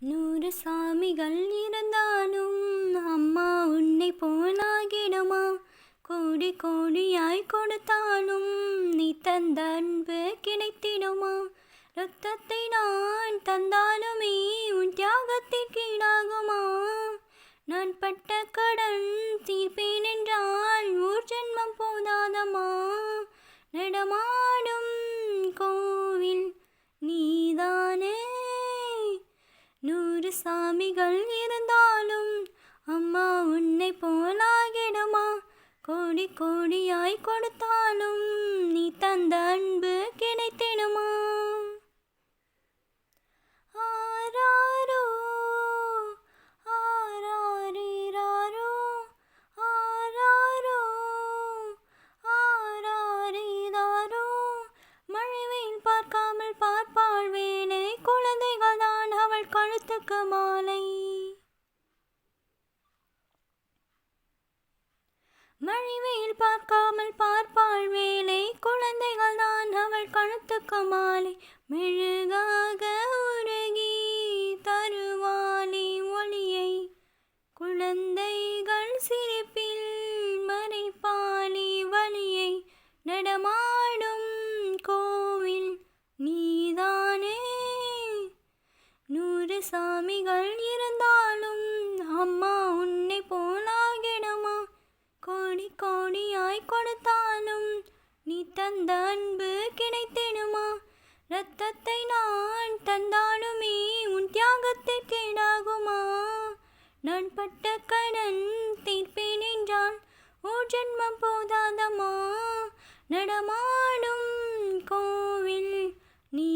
நூறு சாமிகள் இருந்தாலும் அம்மா உன்னை போலாகிடுமா கோடி கோடியாய் கொடுத்தாலும் நீ தந்த அன்பு கிடைத்திடுமா? ரத்தத்தை நான் தந்தாலுமே உன் தியாகத்திற்கீடாகுமா நான் பட்ட கடல் சுவாமிகள் இருந்தாலும் அம்மா உன்னை போலாகிடுமா? கோடி கோடியாய் கொடுத்தாலும் அவள் மாலை மழைவெயில் பார்க்காமல் பார்ப்பாள் வேலை குழந்தைகள் தான் அவள் கழுத்துக்கு மாலை மெழுகாக உருகி தருவாளி ஒளியை. குழந்தைகள் சிரிப்பு சாமிகள் இருந்தாலும் அம்மா உன்னை போலாகிடமா? கோடி கோடியாய் கொடுத்தாலும் நீ தந்த அன்பு கிடைத்திடுமா? ரத்தத்தை நான் தந்தாலுமே உன் தியாகத்திற்கு ஈடாகுமா? நான் பட்ட கடன் தீர்ப்பேன் என்றால் ஓ ஜென்மம் போதாதமா நடமாடும் கோவில் நீ